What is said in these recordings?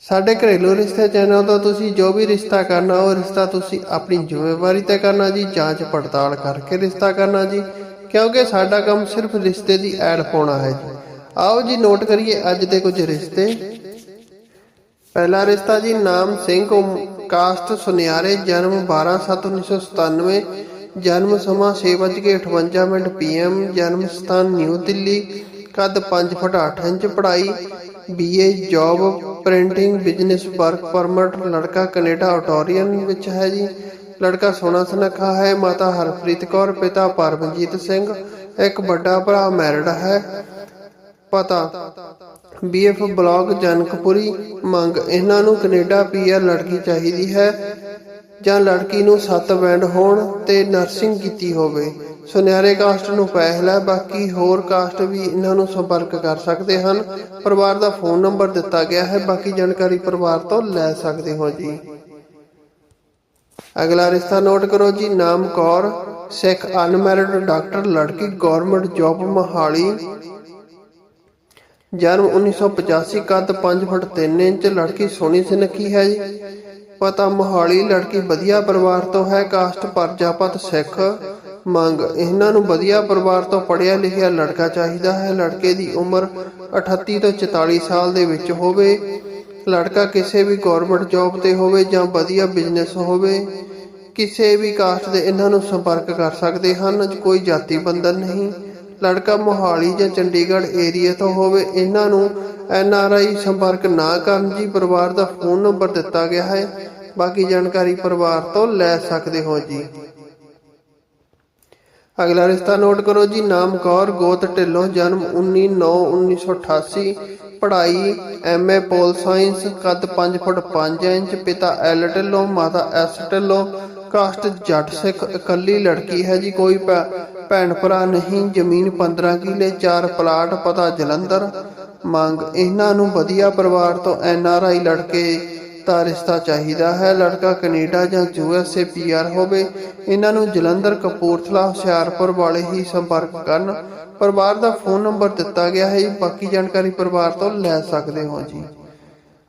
ਸਾਡੇ ਘਰੇਲੂ ਰਿਸ਼ਤੇ ਚੈਨਲ ਤੋਂ ਤੁਸੀਂ ਜੋ ਵੀ ਰਿਸ਼ਤਾ ਕਰਨਾ, ਉਹ ਰਿਸ਼ਤਾ ਤੁਸੀਂ ਆਪਣੀ ਜ਼ਿੰਮੇਵਾਰੀ ਤੇ ਕਰਨਾ ਜੀ, ਜਾਂਚ ਪੜਤਾਲ ਕਰਕੇ ਰਿਸ਼ਤਾ ਕਰਨਾ ਜੀ, ਕਿਉਂਕਿ ਸਾਡਾ ਕੰਮ ਸਿਰਫ ਰਿਸ਼ਤੇ ਦੀ ਐਡ ਪਾਉਣਾ ਹੈ ਜੀ। ਆਓ ਜੀ, ਨੋਟ ਕਰੀਏ ਅੱਜ ਦੇ ਕੁਝ ਰਿਸ਼ਤੇ। ਪਹਿਲਾ ਰਿਸ਼ਤਾ ਜੀ, ਨਾਮ ਸਿੰਘ, ਉਮ- ਕਾਸਟ ਸੁਨਿਆਰੇ, ਜਨਮ 12/7/1997 ਜਨਮ ਸਮਾਂ 6:58 ਮਿੰਟ ਪੀਐਮ ਜਨਮ ਸਥਾਨ ਨਿਊ ਦਿੱਲੀ, ਕੱਦ 5 ਫੁੱਟ 8 ਇੰਚ, ਪੜ੍ਹਾਈ BA job printing business work permit ਲੜਕਾ ਕੈਨੇਡਾ ਆਟੋਰੀਅਨ ਵਿੱਚ ਹੈ ਜੀ। ਲੜਕਾ ਸੋਹਣਾ ਸੁਨੱਖਾ ਹੈ, ਮਾਤਾ ਹਰਪ੍ਰੀਤ ਕੌਰ, ਪਿਤਾ ਪਰਮਜੀਤ ਸਿੰਘ, ਇੱਕ ਵੱਡਾ ਭਰਾ ਮੈਰਿਡ ਹੈ। ਪਤਾ। ਬੀਐਫ ਬਲਾਕ ਜਨਕਪੁਰੀ ਮੰਗ, ਇਹਨਾਂ ਨੂੰ ਕੈਨੇਡਾ ਪੀਆਰ ਲੜਕੀ ਚਾਹੀਦੀ ਹੈ ਜਾਂ ਲੜਕੀ ਨੂੰ ਸੱਤ ਬੈਂਡ ਹੋਣ ਤੇ ਨਰਸਿੰਗ ਕੀਤੀ ਹੋਵੇ। ਸੁਨਿਆਰੇ ਕਾਸਟ ਨੂੰ ਪਹਿਲ ਹੈ ਬਾਕੀ ਹੋਰ ਕਾਸਟ ਵੀ ਇਹਨਾਂ ਨੂੰ ਸੰਪਰਕ ਕਰ ਸਕਦੇ ਹਨ। ਪਰਿਵਾਰ ਦਾ ਫੋਨ ਨੰਬਰ ਦਿੱਤਾ ਗਿਆ ਹੈ, ਬਾਕੀ ਜਾਣਕਾਰੀ ਪਰਿਵਾਰ ਤੋਂ ਲੈ ਸਕਦੇ ਹੋ ਜੀ। ਅਗਲਾ ਰਿਸ਼ਤਾ ਨੋਟ ਕਰੋ ਜੀ, ਨਾਮ ਕੌਰ, ਸਿੱਖ ਅਨਮੈਰਿਡ ਡਾਕਟਰ, ਲੜਕੀ ਗਵਰਨਮੈਂਟ ਜੌਬ, ਮਹਾਲੀ। ਜਨਮ 1985 ਕੱਦ 5 ਫੁੱਟ 3 ਇੰਚ, ਲੜਕੀ ਸੋਹਣੀ ਸੁਨੱਖੀ ਹੈ ਜੀ। ਪਤਾ ਮੋਹਾਲੀ, ਲੜਕੀ ਵਧੀਆ ਪਰਿਵਾਰ ਤੋਂ ਹੈ, ਕਾਸਟ ਪਰਜਾਪਤ ਸਿੱਖ। ਮੰਗ, ਇਹਨਾਂ ਨੂੰ ਵਧੀਆ ਪਰਿਵਾਰ ਤੋਂ ਪੜ੍ਹਿਆ ਲਿਖਿਆ ਲੜਕਾ ਚਾਹੀਦਾ ਹੈ। ਲੜਕੇ ਦੀ ਉਮਰ 38 ਤੋਂ 44 ਸਾਲ ਦੇ ਵਿੱਚ ਹੋਵੇ, ਲੜਕਾ ਕਿਸੇ ਵੀ ਗਵਰਨਮੈਂਟ ਜੌਬ ਤੇ ਹੋਵੇ ਜਾਂ ਵਧੀਆ ਬਿਜ਼ਨਸ ਹੋਵੇ, ਕਿਸੇ ਵੀ ਕਾਸਟ ਦੇ ਇਹਨਾਂ ਨੂੰ ਸੰਪਰਕ ਕਰ ਸਕਦੇ ਹਨ। ਕੋਈ ਜਾਤੀ ਬੰਧਨ ਨਹੀਂ। ਲੜਕਾ ਮੋਹਾਲੀ ਜਾਂ ਚੰਡੀਗੜ੍ਹ ਏਰੀਆ ਤੋਂ ਹੋਵੇ, ਇਹਨਾਂ ਨੂੰ ਐਨ ਆਰ ਆਈ ਸੰਪਰਕ ਨਾ ਕਰਨ ਜੀ ਪਰਿਵਾਰ ਦਾ ਫੋਨ ਨੰਬਰ ਦਿੱਤਾ ਗਿਆ ਹੈ। ਬਾਕੀ ਜਾਣਕਾਰੀ ਪਰਿਵਾਰ ਤੋਂ ਲੈ ਸਕਦੇ ਹੋ ਜੀ। ਅਗਲਾ ਰਿਸ਼ਤਾ ਨੋਟ ਕਰੋ ਜੀ, ਨਾਮ ਕੌਰ, ਗੋਤ ਢਿੱਲੋਂ, ਜਨਮ 19/9/1988 ਪੜ੍ਹਾਈ ਐਮਏ ਪੋਲ ਸਾਇੰਸ, ਕੱਦ 5 ਫੁੱਟ 5 ਇੰਚ, ਪਿਤਾ ਐਲ ਢਿੱਲੋਂ, ਮਾਤਾ ਐਸ ਢਿੱਲੋਂ, ਕਾਸਟ ਜੱਟ ਸਿੱਖ, ਇਕੱਲੀ ਲੜਕੀ ਹੈ ਜੀ, ਕੋਈ ਭੈਣ ਭਰਾ ਨਹੀਂ, ਜ਼ਮੀਨ 15 ਕਿੱਲੇ 4 ਪਲਾਟ, ਪਤਾ ਜਲੰਧਰ। ਮੰਗ, ਇਹਨਾਂ ਨੂੰ ਵਧੀਆ ਪਰਿਵਾਰ ਤੋਂ ਐਨ ਆਰ ਆਈ ਲੜਕੇ ਦਾ ਰਿਸ਼ਤਾ ਚਾਹੀਦਾ ਹੈ। ਲੜਕਾ ਕੈਨੇਡਾ ਜਾਂ ਯੂਐਸਏ ਪੀਆਰ ਹੋਵੇ, ਇਹਨਾਂ ਨੂੰ ਜਲੰਧਰ, ਕਪੂਰਥਲਾ, ਹੁਸ਼ਿਆਰਪੁਰ ਵਾਲੇ ਹੀ ਸੰਪਰਕ ਕਰਨ। ਪਰਿਵਾਰ ਦਾ ਫੋਨ ਨੰਬਰ ਦਿੱਤਾ ਗਿਆ ਹੈ ਬਾਕੀ ਜਾਣਕਾਰੀ ਪਰਿਵਾਰ ਤੋਂ ਲੈ ਸਕਦੇ ਹੋ ਜੀ।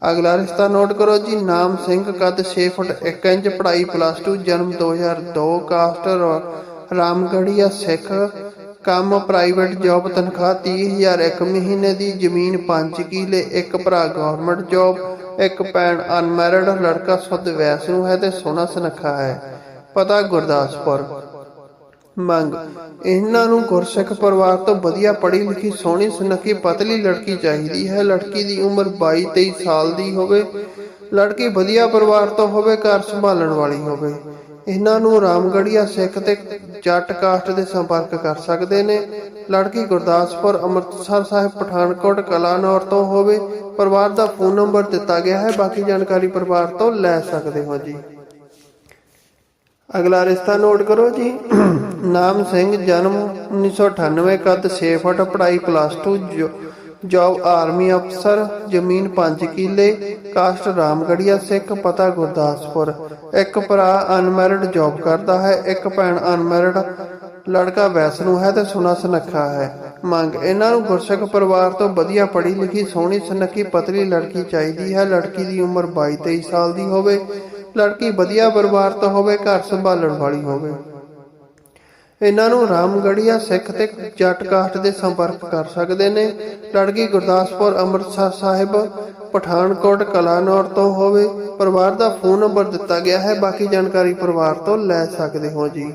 ਅਗਲਾ ਰਿਸ਼ਤਾ ਨੋਟ ਕਰੋ ਜੀ। ਨਾਮ ਸਿੰਘ, ਕੱਦ 6 ਫੁੱਟ 1 ਇੰਚ, ਪੜ੍ਹਾਈ ਪਲੱਸ 2 ਜਨਮ 2002 ਕਾਸਟ ਰਾਮਗੜੀਆ ਸਿੱਖ। ਕੰਮ, ਪ੍ਰਾਈਵੇਟ ਜੌਬ, ਤਨਖਾਹ 30000 ਇੱਕ ਮਹੀਨੇ ਦੀ, ਜ਼ਮੀਨ 5 ਕਿੱਲੇ, ਇੱਕ ਭਰਾ ਗਵਰਨਮੈਂਟ ਜੌਬ। ਇੱਕ ਭੈਣ ਅਨਮੈਰਿਡ ਲੜਕਾ ਸੁੱਧ ਵੈਸ ਹੈ ਤੇ ਸੋਹਣਾ ਸੁਨੱਖਾ ਹੈ। ਪਤਾ ਗੁਰਦਾਸਪੁਰ। ਮੰਗ, ਇਹਨਾਂ ਨੂੰ ਗੁਰਸਿੱਖ ਪਰਿਵਾਰ ਤੋਂ ਵਧੀਆ ਪੜ੍ਹੀ ਲਿਖੀ ਸੋਹਣੀ ਸੁਨੱਖੀ ਪਤਲੀ ਲੜਕੀ ਚਾਹੀਦੀ ਹੈ। ਲੜਕੀ ਦੀ ਉਮਰ 22 23 ਸਾਲ ਦੀ ਹੋਵੇ, ਲੜਕੀ ਵਧੀਆ ਪਰਿਵਾਰ ਤੋਂ ਹੋਵੇ, ਘਰ ਸੰਭਾਲਣ ਵਾਲੀ ਹੋਵੇ। ਇਹਨਾਂ ਨੂੰ ਰਾਮਗੜੀਆ ਸਿੱਖ ਤੇ ਜੱਟ ਕਾਸਟ ਦੇ ਸੰਪਰਕ ਕਰ ਸਕਦੇ ਨੇ। ਲੜਕੀ ਗੁਰਦਾਸਪੁਰ ਅੰਮ੍ਰਿਤਸਰ ਸਾਹਿਬ ਪਠਾਨਕੋਟ ਕਲਾਨੌਰ ਤੋਂ ਹੋਵੇ, ਪਰਿਵਾਰ ਦਾ ਫੋਨ ਨੰਬਰ ਦਿੱਤਾ ਗਿਆ ਹੈ, ਬਾਕੀ ਜਾਣਕਾਰੀ ਪਰਿਵਾਰ ਤੋਂ ਲੈ ਸਕਦੇ ਹੋ ਜੀ। ਅਗਲਾ ਰਿਸ਼ਤਾ ਨੋਟ ਕਰੋ ਜੀ। ਨਾਮ ਸਿੰਘ, ਜਨਮ 1998 ਕੱਦ 6 ਫੁੱਟ, ਪੜ੍ਹਾਈ ਪਲੱਸ 2 ਜੌਬ ਆਰਮੀ ਅਫਸਰ, ਜ਼ਮੀਨ 5 ਕਿੱਲੇ, ਕਾਸਟ ਰਾਮਗੜੀਆ ਸਿੱਖ, ਪਤਾ ਗੁਰਦਾਸਪੁਰ। ਇੱਕ ਭਰਾ ਅਨਮੈਰਿਡ ਜੌਬ ਕਰਦਾ ਹੈ, ਇੱਕ ਭੈਣ ਅਨਮੈਰਿਡ। ਲੜਕਾ ਵੈਸ ਨੂੰ ਹੈ ਤੇ ਸੁਨਾ ਸੁਨੱਖਾ ਹੈ। ਮੰਗ, ਇਹਨਾਂ ਨੂੰ ਗੁਰਸਿੱਖ ਪਰਿਵਾਰ ਤੋਂ ਵਧੀਆ ਪੜ੍ਹੀ ਲਿਖੀ, ਸੋਹਣੀ ਸੁਨੱਖੀ ਪਤਲੀ ਲੜਕੀ ਚਾਹੀਦੀ ਹੈ। ਲੜਕੀ ਦੀ ਉਮਰ 22 23 ਸਾਲ ਦੀ ਹੋਵੇ, ਲੜਕੀ ਵਧੀਆ ਪਰਿਵਾਰ ਤੋਂ ਹੋਵੇ, ਘਰ ਸੰਭਾਲਣ ਵਾਲੀ ਹੋਵੇ। ਇਹਨਾਂ ਨੂੰ ਰਾਮਗੜੀਆ ਸਿੱਖ ਤੇ ਜੱਟ ਦੇ ਸੰਪਰਕ ਕਰ ਸਕਦੇ ਨੇ। ਲੜਕੀ ਗੁਰਦਾਸਪੁਰ ਅੰਮ੍ਰਿਤਸਰ ਸਾਹਿਬ, ਪਠਾਨਕੋਟ, ਕਲਾਨੌਰ ਤੋਂ ਹੋਵੇ, ਪਰਿਵਾਰ ਦਾ ਫੋਨ ਨੰਬਰ ਦਿੱਤਾ ਗਿਆ ਹੈ। ਬਾਕੀ ਜਾਣਕਾਰੀ ਪਰਿਵਾਰ ਤੋਂ ਲੈ ਸਕਦੇ ਹੋ ਜੀ।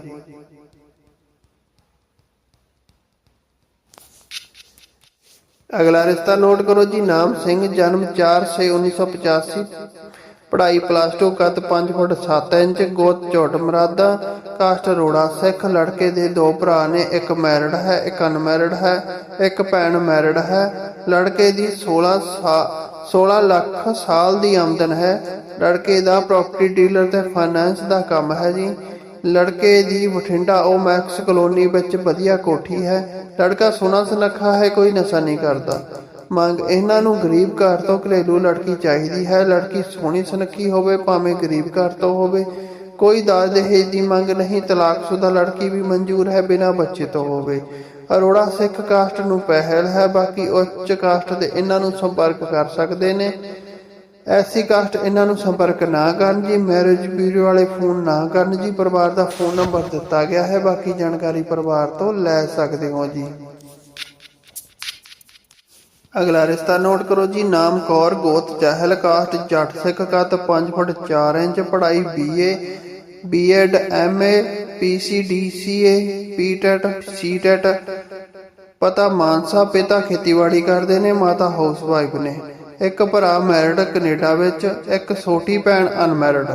ਅਗਲਾ ਰਿਸ਼ਤਾ ਨੋਟ ਕਰੋ ਜੀ। ਨਾਮ ਸਿੰਘ, ਜਨਮ 4/6/1985 ਪੜ੍ਹਾਈ ਪਲੱਸ 2 ਕੱਦ 5 ਫੁੱਟ 7 ਇੰਚ, ਗੋਤ ਝੋਟ ਮਰਾਦਾ। ਕਾਸਟ ਰੋੜਾ ਸਿੱਖ ਲੜਕੇ ਦੇ ਦੋ ਭਰਾ ਨੇ, ਇੱਕ ਮੈਰਿਡ ਹੈ, ਇੱਕ ਅਨਮੈਰਿਡ ਹੈ, ਇੱਕ ਭੈਣ ਮੈਰਿਡ ਹੈ। ਲੜਕੇ ਦੀ 16 ਸਾ- 16 ਲੱਖ ਸਾਲ ਦੀ ਆਮਦਨ ਹੈ। ਲੜਕੇ ਦਾ ਪ੍ਰਾਪਰਟੀ ਡੀਲਰ ਤੇ ਫਾਈਨੈਂਸ ਦਾ ਕੰਮ ਹੈ ਜੀ। ਲੜਕੇ ਦੀ ਬਠਿੰਡਾ ਉਹ ਮੈਕਸ ਕਲੋਨੀ ਵਿੱਚ ਵਧੀਆ ਕੋਠੀ ਹੈ। ਲੜਕਾ ਸੋਹਣਾ ਸੁਨੱਖਾ ਹੈ, ਕੋਈ ਨਸ਼ਾ ਨਹੀਂ ਕਰਦਾ। ਮੰਗ, ਇਹਨਾਂ ਨੂੰ ਗਰੀਬ ਘਰ ਤੋਂ ਘਰੇਲੂ ਲੜਕੀ ਚਾਹੀਦੀ ਹੈ। ਲੜਕੀ ਸੋਹਣੀ ਸੁਨੱਖੀ ਹੋਵੇ, ਭਾਵੇਂ ਗਰੀਬ ਘਰ ਤੋਂ ਹੋਵੇ। ਕੋਈ ਦਾਜ ਦਹੇਜ ਦੀ ਮੰਗ ਨਹੀਂ ਤਲਾਕਸ਼ੁਦਾ ਲੜਕੀ ਵੀ ਮਨਜ਼ੂਰ ਹੈ, ਬਿਨਾਂ ਬੱਚੇ ਤੋਂ ਹੋਵੇ। ਅਰੋੜਾ ਸਿੱਖ ਕਾਸਟ ਨੂੰ ਪਹਿਲ ਹੈ, ਬਾਕੀ ਉੱਚ ਕਾਸਟ ਦੇ ਇਹਨਾਂ ਨੂੰ ਸੰਪਰਕ ਕਰ ਸਕਦੇ ਨੇ। ਐਸੀ ਕਾਸਟ ਇਹਨਾਂ ਨੂੰ ਸੰਪਰਕ ਨਾ ਕਰਨ ਜੀ ਮੈਰਿਜ ਬਿਊਰੋ ਵਾਲੇ ਫੋਨ ਨਾ ਕਰਨ ਜੀ, ਪਰਿਵਾਰ ਦਾ ਫੋਨ ਨੰਬਰ ਦਿੱਤਾ ਗਿਆ ਹੈ, ਬਾਕੀ ਜਾਣਕਾਰੀ ਪਰਿਵਾਰ ਤੋਂ ਲੈ ਸਕਦੇ ਹੋ ਜੀ। ਅਗਲਾ ਰਿਸ਼ਤਾ ਨੋਟ ਕਰੋ ਜੀ, ਨਾਮ ਕੌਰ, ਗੋਤ ਚਹਿਲ ਕਾਸਟ ਜੱਟ ਸਿੱਖ ਕੱਦ 5 ਫੁੱਟ 4 ਇੰਚ, ਪੜ੍ਹਾਈ BA BEd MA PCDCA PTET CTET ਪਤਾ ਮਾਨਸਾ, ਪਿਤਾ ਖੇਤੀਬਾੜੀ ਕਰਦੇ ਨੇ, ਮਾਤਾ ਹਾਊਸਵਾਈਫ ਨੇ। ਇੱਕ ਭਰਾ ਮੈਰਿਡ ਕੈਨੇਡਾ ਵਿੱਚ, ਇੱਕ ਛੋਟੀ ਭੈਣ ਅਨਮੈਰਿਡ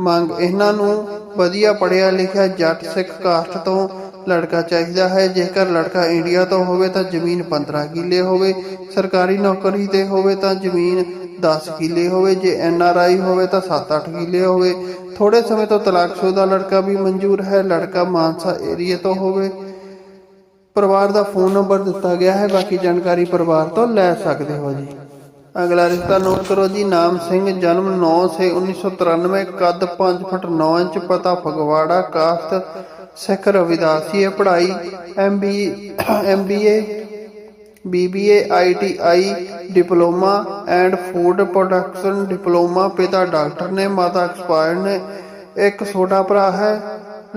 ਮੰਗ ਇਹਨਾਂ ਨੂੰ ਵਧੀਆ ਪੜਿਆ ਲਿਖਿਆ ਜੱਟ ਸਿੱਖ ਕਾਸਟ ਤੋਂ ਲੜਕਾ ਚਾਹੀਦਾ ਹੈ। ਜੇਕਰ ਲੜਕਾ ਇੰਡੀਆ ਤੋਂ ਹੋਵੇ ਤਾਂ ਜ਼ਮੀਨ 15 ਕਿੱਲੇ ਹੋਵੇ। ਸਰਕਾਰੀ ਨੌਕਰੀ ਤੇ ਹੋਵੇ ਤਾਂ ਜ਼ਮੀਨ 10 ਕਿੱਲੇ ਹੋਵੇ। ਜੇ ਐਨ ਆਰ ਆਈ ਹੋਵੇ ਤਾਂ 7-8 ਕਿੱਲੇ ਹੋਵੇ। ਥੋੜੇ ਸਮੇਂ ਤੋਂ ਤਲਾਕਸ਼ੁਦਾ ਲੜਕਾ ਵੀ ਮਨਜ਼ੂਰ ਹੈ। ਲੜਕਾ ਮਾਨਸਾ ਏਰੀਆ ਤੋਂ ਹੋਵੇ। ਪਰਿਵਾਰ ਦਾ ਫੋਨ ਨੰਬਰ ਦਿੱਤਾ ਗਿਆ ਹੈ। ਬਾਕੀ ਜਾਣਕਾਰੀ ਪਰਿਵਾਰ ਤੋਂ ਲੈ ਸਕਦੇ ਹੋ ਜੀ। ਅਗਲਾ ਰਿਸ਼ਤਾ ਨੋਟ ਕਰੋ ਜੀ। ਨਾਮ ਸਿੰਘ, ਜਨਮ 9 ਸੇ 1993 ਕੱਦ 5 ਫੁੱਟ 9 ਇੰਚ, ਪਤਾ ਫਗਵਾੜਾ, ਕਾਸ਼ਤ ਸਿੱਖ ਰਵਿਦਾਸੀ ਹੈ ਪੜ੍ਹਾਈ MB MBA BBA ITI diploma and food production diploma, ਪਿਤਾ ਡਾਕਟਰ ਨੇ, ਮਾਤਾ ਐਕਸਪਾਇਰ ਨੇ। ਇੱਕ ਛੋਟਾ ਭਰਾ ਹੈ,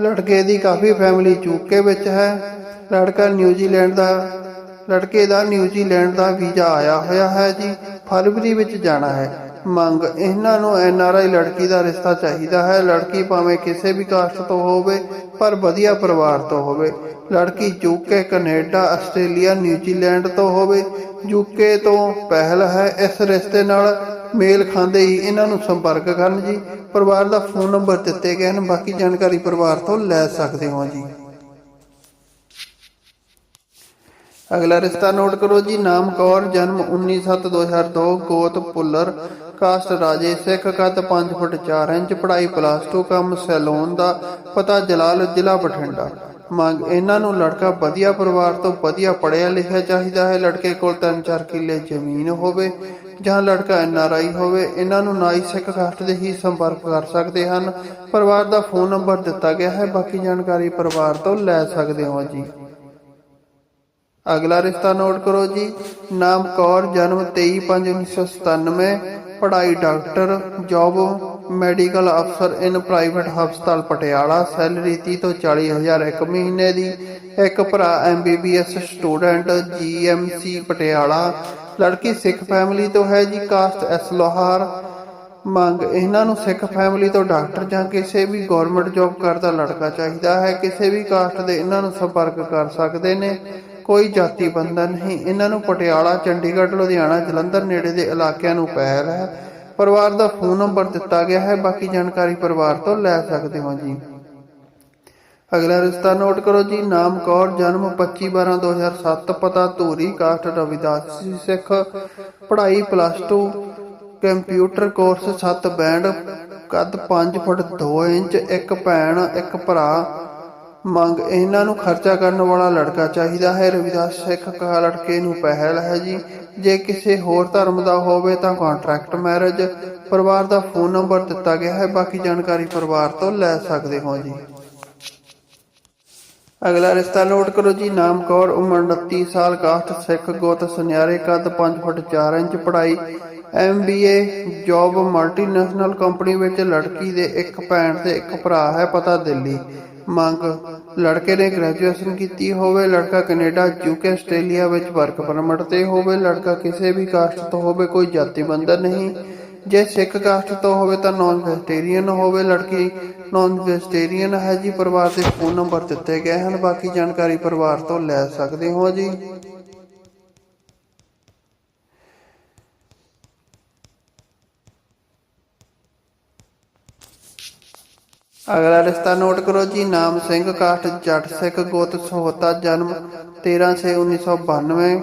ਲੜਕੇ ਦੀ ਕਾਫੀ ਫੈਮਿਲੀ ਯੂਕੇ ਵਿੱਚ ਹੈ। ਲੜਕਾ ਨਿਊਜ਼ੀਲੈਂਡ ਦਾ, ਲੜਕੇ ਦਾ ਨਿਊਜ਼ੀਲੈਂਡ ਦਾ ਵੀਜ਼ਾ ਆਇਆ ਹੋਇਆ ਹੈ ਜੀ, ਫਰਵਰੀ ਵਿੱਚ ਜਾਣਾ ਹੈ। ਮੰਗ, ਇਹਨਾਂ ਨੂੰ ਐਨਆਰਆਈ ਲੜਕੀ ਦਾ ਰਿਸ਼ਤਾ ਚਾਹੀਦਾ ਹੈ। ਲੜਕੀ ਭਾਵੇਂ ਕਿਸੇ ਵੀ ਕਾਸਟ ਤੋਂ ਹੋਵੇ, ਪਰ ਵਧੀਆ ਪਰਿਵਾਰ ਤੋਂ ਹੋਵੇ। ਲੜਕੀ ਯੂਕੇ ਕੈਨੇਡਾ, ਆਸਟ੍ਰੇਲੀਆ, ਨਿਊਜ਼ੀਲੈਂਡ ਤੋਂ ਹੋਵੇ। ਯੂਕੇ ਤੋਂ ਪਹਿਲ ਹੈ। ਇਸ ਰਿਸ਼ਤੇ ਨਾਲ ਮੇਲ ਖਾਂਦੇ ਹੀ ਇਹਨਾਂ ਨੂੰ ਸੰਪਰਕ ਕਰਨ ਜੀ। ਪਰਿਵਾਰ ਦਾ ਫੋਨ ਨੰਬਰ ਦਿੱਤੇ ਗਏ ਹਨ। ਬਾਕੀ ਜਾਣਕਾਰੀ ਪਰਿਵਾਰ ਤੋਂ ਲੈ ਸਕਦੇ ਹੋ ਜੀ। ਅਗਲਾ ਰਿਸ਼ਤਾ ਨੋਟ ਕਰੋ ਜੀ। ਨਾਮ ਕੌਰ, ਜਨਮ 19/7/2002 ਗੋਤ ਪੁੱਲਰ। ਕਾਸਟ ਰਾਜੇ ਸਿੱਖ ਕੱਦ 5 ਫੁੱਟ 4 ਇੰਚ, ਪੜ੍ਹਾਈ ਪਲੱਸ 2 ਕੰਮ, ਸੈਲੂਨ ਦਾ ਪਤਾ ਜਲਾਲ ਜ਼ਿਲ੍ਹਾ ਬਠਿੰਡਾ। ਮੰਗ, ਇਹਨਾਂ ਨੂੰ ਲੜਕਾ ਵਧੀਆ ਪਰਿਵਾਰ ਤੋਂ ਵਧੀਆ ਪੜ੍ਹਿਆ ਲਿਖਿਆ ਚਾਹੀਦਾ ਹੈ। ਲੜਕੇ ਕੋਲ 3-4 ਕਿੱਲੇ ਜ਼ਮੀਨ ਹੋਵੇ ਜਾਂ ਲੜਕਾ ਐਨਆਰਆਈ ਹੋਵੇ, ਇਹਨਾਂ ਨੂੰ ਨਾਈ ਸਿੱਖ ਕਾਸਟ ਦੇ ਹੀ ਸੰਪਰਕ ਕਰ ਸਕਦੇ ਹਨ। ਪਰਿਵਾਰ ਦਾ ਫੋਨ ਨੰਬਰ ਦਿੱਤਾ ਗਿਆ ਹੈ। ਬਾਕੀ ਜਾਣਕਾਰੀ ਪਰਿਵਾਰ ਤੋਂ ਲੈ ਸਕਦੇ ਹੋ ਜੀ। ਅਗਲਾ ਰਿਸ਼ਤਾ ਨੋਟ ਕਰੋ ਜੀ। ਨਾਮ ਕੌਰ, ਜਨਮ 23/5/1997 ਪੜ੍ਹਾਈ ਡਾਕਟਰ, ਜੌਬ, ਮੈਡੀਕਲ ਅਫਸਰ ਇਨ ਪ੍ਰਾਈਵੇਟ ਹਸਪਤਾਲ ਪਟਿਆਲਾ, ਸੈਲਰੀ 30 ਤੋਂ 40 ਹਜ਼ਾਰ ਇੱਕ ਮਹੀਨੇ ਦੀ। ਇੱਕ ਭਰਾ ਐਮਬੀਬੀਐਸ ਸਟੂਡੈਂਟ ਜੀਐਮਸੀ ਪਟਿਆਲਾ। ਲੜਕੀ ਸਿੱਖ ਫੈਮਿਲੀ ਤੋਂ ਹੈ ਜੀ, ਕਾਸਟ ਐਸ ਲੋਹਾਰ। ਮੰਗ, ਇਹਨਾਂ ਨੂੰ ਸਿੱਖ ਫੈਮਿਲੀ ਤੋਂ ਡਾਕਟਰ ਜਾਂ ਕਿਸੇ ਵੀ ਗਵਰਨਮੈਂਟ ਜੌਬ ਕਰਦਾ ਲੜਕਾ ਚਾਹੀਦਾ ਹੈ। ਕਿਸੇ ਵੀ ਕਾਸਟ ਦੇ ਇਹਨਾਂ ਨੂੰ ਸੰਪਰਕ ਕਰ ਸਕਦੇ ਨੇ। ਕੋਈ ਜਾਤੀ ਬੰਧਨ ਨਹੀਂ। ਇਹਨਾਂ ਨੂੰ ਪਟਿਆਲਾ, ਚੰਡੀਗੜ੍ਹ, ਲੁਧਿਆਣਾ, ਜਲੰਧਰ ਨੇੜੇ ਦੇ ਇਲਾਕਿਆਂ ਨੂੰ ਪਹਿਲ ਹੈ। ਪਰਿਵਾਰ ਦਾ ਫੋਨ ਨੰਬਰ ਦਿੱਤਾ ਗਿਆ ਹੈ। ਬਾਕੀ ਜਾਣਕਾਰੀ ਪਰਿਵਾਰ ਤੋਂ ਲੈ ਸਕਦੇ ਹੋ ਜੀ। ਅਗਲਾ ਰਿਸ਼ਤਾ ਨੋਟ ਕਰੋ ਜੀ। ਨਾਮ ਕੌਰ, ਜਨਮ 25/12/2007 ਪਤਾ ਧੂਰੀ, ਕਾਸਟ ਰਵਿਦਾਸੀ ਸਿੱਖ। ਪੜ੍ਹਾਈ ਪਲੱਸ 2 ਕੰਪਿਊਟਰ ਕੋਰਸ 7 ਬੈਂਡ, ਕੱਦ 5 ਫੁੱਟ 2 ਇੰਚ, ਇੱਕ ਭੈਣ, ਇੱਕ ਭਰਾ। ਮੰਗ ਇਹਨਾਂ ਨੂੰ ਖਰਚਾ ਕਰਨ ਵਾਲਾ ਲੜਕਾ ਚਾਹੀਦਾ ਹੈ। ਰਵਿਦਾਸ ਸਿੱਖ ਕਾ ਲੜਕੇ ਨੂੰ ਪਹਿਲ ਹੈ ਜੀ। ਜੇ ਕਿਸੇ ਹੋਰ ਧਰਮ ਦਾ ਹੋਵੇ ਤਾਂ ਕੰਟਰੈਕਟ ਮੈਰਿਜ ਪਰਿਵਾਰ ਦਾ ਫੋਨ ਨੰਬਰ ਦਿੱਤਾ ਗਿਆ ਹੈ। ਬਾਕੀ ਜਾਣਕਾਰੀ ਪਰਿਵਾਰ ਤੋਂ ਲੈ ਸਕਦੇ ਹੋ ਜੀ। ਅਗਲਾ ਰਿਸ਼ਤਾ ਨੋਟ ਕਰੋ ਜੀ। ਨਾਮ ਕੌਰ, ਉਮਰ 29 ਸਾਲ ਕਾਸਟ ਸਿੱਖ, ਗੋਤ ਸੁਨਿਆਰੇ, ਕੱਦ 5 ਫੁੱਟ 4 ਇੰਚ, ਪੜ੍ਹਾਈ ਐਮਬੀਏ ਜੌਬ ਮਲਟੀਨੈਸ਼ਨਲ ਕੰਪਨੀ ਵਿੱਚ ਲੜਕੀ ਦੇ ਇੱਕ ਭੈਣ ਤੇ ਇੱਕ ਭਰਾ ਹੈ, ਪਤਾ ਦਿੱਲੀ। ਮੰਗ। ਲੜਕੇ ਨੇ ਗ੍ਰੈਜੂਏਸ਼ਨ ਕੀਤੀ ਹੋਵੇ, ਲੜਕਾ ਕੈਨੇਡਾ ਯੂਕੇ ਆਸਟ੍ਰੇਲੀਆ ਵਿੱਚ ਵਰਕ ਪਰਮਿਟ ਤੇ ਹੋਵੇ, ਲੜਕਾ ਕਿਸੇ ਵੀ ਕਾਸਟ ਤੋਂ ਹੋਵੇ, ਕੋਈ ਜਾਤੀ ਬੰਧਨ ਨਹੀਂ। ਜੇ ਸਿੱਖ ਕਾਸਟ ਤੋਂ ਹੋਵੇ ਤਾਂ ਨਾਨ ਵੈਜੀਟੇਰੀਅਨ ਹੋਵੇ। ਲੜਕੀ ਨਾਨ ਵੈਜੀਟੇਰੀਅਨ ਹੈ ਜੀ, ਪਰਿਵਾਰ ਦੇ ਫੋਨ ਨੰਬਰ ਦਿੱਤੇ ਗਏ ਹਨ, ਬਾਕੀ ਜਾਣਕਾਰੀ ਪਰਿਵਾਰ ਤੋਂ ਲੈ ਸਕਦੇ ਹੋ ਜੀ। ਅਗਲਾ ਰਿਸ਼ਤਾ ਨੋਟ ਕਰੋ ਜੀ, ਨਾਮ ਸਿੰਘ ਕਾਸਟ ਜੱਟ ਸਿੱਖ, ਗੋਤ, ਸੋਹਤਾ, ਜਨਮ 13 ਸੇ 1992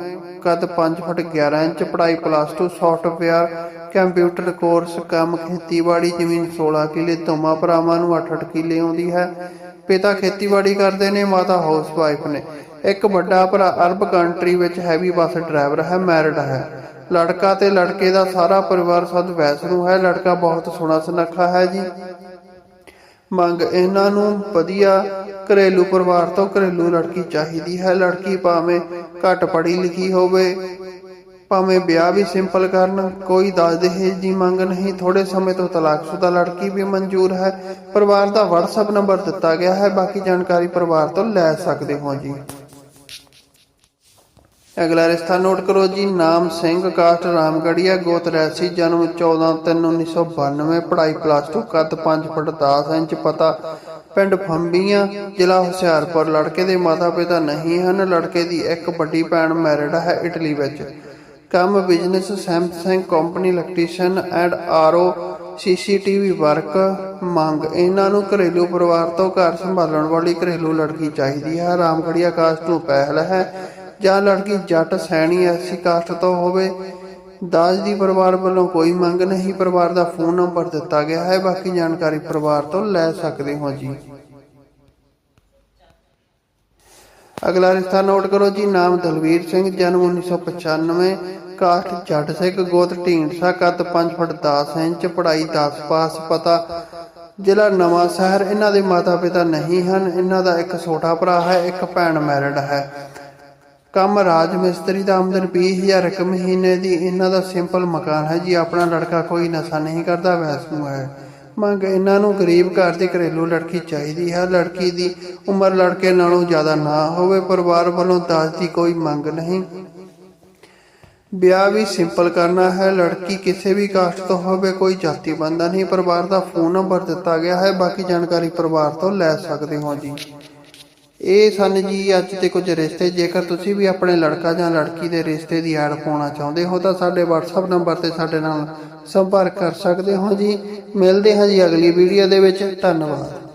ਕੱਦ 5 ਫੁੱਟ 11 ਇੰਚ, ਪੜ੍ਹਾਈ ਪਲੱਸ 2 ਸੌਫਟਵੇਅਰ ਕੰਪਿਊਟਰ ਕੋਰਸ ਕੰਮ ਖੇਤੀਬਾੜੀ, ਜ਼ਮੀਨ 16 ਕਿੱਲੇ, ਦੋਵਾਂ ਭਰਾਵਾਂ ਨੂੰ 8-8 ਕਿੱਲੇ ਆਉਂਦੀ ਹੈ। ਪਿਤਾ ਖੇਤੀਬਾੜੀ ਕਰਦੇ ਨੇ, ਮਾਤਾ ਹਾਊਸ ਵਾਈਫ ਨੇ। ਇੱਕ ਵੱਡਾ ਭਰਾ ਅਰਬ ਕੰਟਰੀ ਵਿੱਚ ਹੈਵੀ ਬੱਸ ਡਰਾਈਵਰ ਹੈ ਮੈਰਿਡ ਹੈ। ਲੜਕਾ ਤੇ ਲੜਕੇ ਦਾ ਸਾਰਾ ਪਰਿਵਾਰ ਸਦ ਵੈਸਨੂੰ ਹੈ, ਲੜਕਾ ਬਹੁਤ ਸੋਹਣਾ ਸੁਨੱਖਾ ਹੈ ਜੀ। ਮੰਗ ਇਹਨਾਂ ਨੂੰ ਵਧੀਆ ਘਰੇਲੂ ਪਰਿਵਾਰ ਤੋਂ ਘਰੇਲੂ ਲੜਕੀ ਚਾਹੀਦੀ ਹੈ। ਲੜਕੀ ਭਾਵੇਂ ਘੱਟ ਪੜ੍ਹੀ ਲਿਖੀ ਹੋਵੇ, ਭਾਵੇਂ ਵਿਆਹ ਵੀ ਸਿੰਪਲ ਕਰਨ, ਕੋਈ ਦਾਜ ਦਹੇਜ ਦੀ ਮੰਗ ਨਹੀਂ। ਥੋੜੇ ਸਮੇਂ ਤੋਂ ਤਲਾਕਸ਼ੁਦਾ ਲੜਕੀ ਵੀ ਮਨਜ਼ੂਰ ਹੈ। ਪਰਿਵਾਰ ਦਾ WhatsApp ਨੰਬਰ ਦਿੱਤਾ ਗਿਆ ਹੈ। ਬਾਕੀ ਜਾਣਕਾਰੀ ਪਰਿਵਾਰ ਤੋਂ ਲੈ ਸਕਦੇ ਹੋ ਜੀ। ਅਗਲਾ ਰਿਸ਼ਤਾ ਨੋਟ ਕਰੋ ਜੀ, ਨਾਮ ਸਿੰਘ, ਕਾਸਟ ਰਾਮਗੜੀਆ, ਗੋਤ ਰੈਸੀ ਜਨਮ 14/3/1992 ਪੜ੍ਹਾਈ ਪਲੱਸ 2 ਕੱਦ 5 ਫੁੱਟ 10 ਇੰਚ, ਪਤਾ ਪਿੰਡ ਫੰਬੀਆਂ, ਜ਼ਿਲ੍ਹਾ ਹੁਸ਼ਿਆਰਪੁਰ। ਲੜਕੇ ਦੇ ਮਾਤਾ ਪਿਤਾ ਨਹੀਂ ਹਨ, ਲੜਕੇ ਦੀ ਇੱਕ ਵੱਡੀ ਭੈਣ ਮੈਰਿਡ ਹੈ ਇਟਲੀ ਵਿੱਚ। ਕੰਮ business Samsung company electrician and RO CCTV work ਮੰਗ। ਇਹਨਾਂ ਨੂੰ ਘਰੇਲੂ ਪਰਿਵਾਰ ਤੋਂ ਘਰ ਸੰਭਾਲਣ ਵਾਲੀ ਘਰੇਲੂ ਲੜਕੀ ਚਾਹੀਦੀ ਹੈ। ਰਾਮਗੜੀਆ ਕਾਸਟ ਨੂੰ ਪਹਿਲ ਹੈ। ਜਾਂ ਲੜਕੀ ਜੱਟ ਸੈਣੀ ਐਸੀ ਕਾਸਟ ਤੋਂ ਹੋਵੇ। ਦਾਜ ਦੀ ਪਰਿਵਾਰ ਵੱਲੋਂ ਕੋਈ ਮੰਗ ਨਹੀਂ, ਪਰਿਵਾਰ ਦਾ ਫੋਨ ਨੰਬਰ ਦਿੱਤਾ ਗਿਆ ਹੈ। ਬਾਕੀ ਜਾਣਕਾਰੀ ਪਰਿਵਾਰ ਤੋਂ ਲੈ ਸਕਦੇ ਹੋ ਜੀ। ਅਗਲਾ ਰਿਸ਼ਤਾ ਨੋਟ ਕਰੋ ਜੀ, ਨਾਮ ਦਲਵੀਰ ਸਿੰਘ, ਜਨਮ 1995 ਕਾਸਟ ਜੱਟ ਸਿੱਖ ਗੋਤ ਢੀਂਡਸਾ, ਕੱਦ 5 ਫੁੱਟ 10 ਇੰਚ, ਪੜ੍ਹਾਈ 10 ਪਾਸ, ਪਤਾ ਜ਼ਿਲ੍ਹਾ ਨਵਾਂ ਸ਼ਹਿਰ। ਇਹਨਾਂ ਦੇ ਮਾਤਾ ਪਿਤਾ ਨਹੀਂ ਹਨ। ਇਹਨਾਂ ਦਾ ਇੱਕ ਛੋਟਾ ਭਰਾ ਹੈ, ਇੱਕ ਭੈਣ ਮੈਰਿਡ ਹੈ। ਕੰਮ ਰਾਜ ਮਿਸਤਰੀ ਦਾ ਆਮਦਨ 20000 ਇੱਕ ਮਹੀਨੇ ਦੀ, ਇਹਨਾਂ ਦਾ ਸਿੰਪਲ ਮਕਾਨ ਹੈ ਜੀ, ਆਪਣਾ ਲੜਕਾ ਕੋਈ ਨਸ਼ਾ ਨਹੀਂ ਕਰਦਾ ਵੈਸੂ ਹੈ। ਮੰਗ ਇਹਨਾਂ ਨੂੰ ਗਰੀਬ ਘਰ ਦੀ ਘਰੇਲੂ ਲੜਕੀ ਚਾਹੀਦੀ ਹੈ। ਲੜਕੀ ਦੀ ਉਮਰ ਲੜਕੇ ਨਾਲੋਂ ਜ਼ਿਆਦਾ ਨਾ ਹੋਵੇ, ਪਰਿਵਾਰ ਵੱਲੋਂ ਦਾਜ ਦੀ ਕੋਈ ਮੰਗ ਨਹੀਂ। ਵਿਆਹ ਵੀ ਸਿੰਪਲ ਕਰਨਾ ਹੈ। ਲੜਕੀ ਕਿਸੇ ਵੀ ਕਾਸਟ ਤੋਂ ਹੋਵੇ, ਕੋਈ ਜਾਤੀ ਬੰਦਾ ਨਹੀਂ, ਪਰਿਵਾਰ ਦਾ ਫੋਨ ਨੰਬਰ ਦਿੱਤਾ ਗਿਆ ਹੈ। ਬਾਕੀ ਜਾਣਕਾਰੀ ਪਰਿਵਾਰ ਤੋਂ ਲੈ ਸਕਦੇ ਹੋ ਜੀ। ਇਹ ਸਨ ਜੀ, ਅੱਜ ਦੇ ਕੁਝ ਰਿਸ਼ਤੇ, ਜੇਕਰ ਤੁਸੀਂ ਵੀ ਆਪਣੇ ਲੜਕਾ ਜਾਂ ਲੜਕੀ ਦੇ ਰਿਸ਼ਤੇ ਦੀ ਐਡ ਪਾਉਣਾ ਚਾਹੁੰਦੇ ਹੋ, ਤਾਂ ਸਾਡੇ WhatsApp ਨੰਬਰ ਤੇ ਸਾਡੇ ਨਾਲ ਸੰਪਰਕ ਕਰ ਸਕਦੇ ਹੋ ਜੀ। ਮਿਲਦੇ ਹਾਂ ਜੀ ਅਗਲੀ ਵੀਡੀਓ ਦੇ ਵਿੱਚ। ਧੰਨਵਾਦ।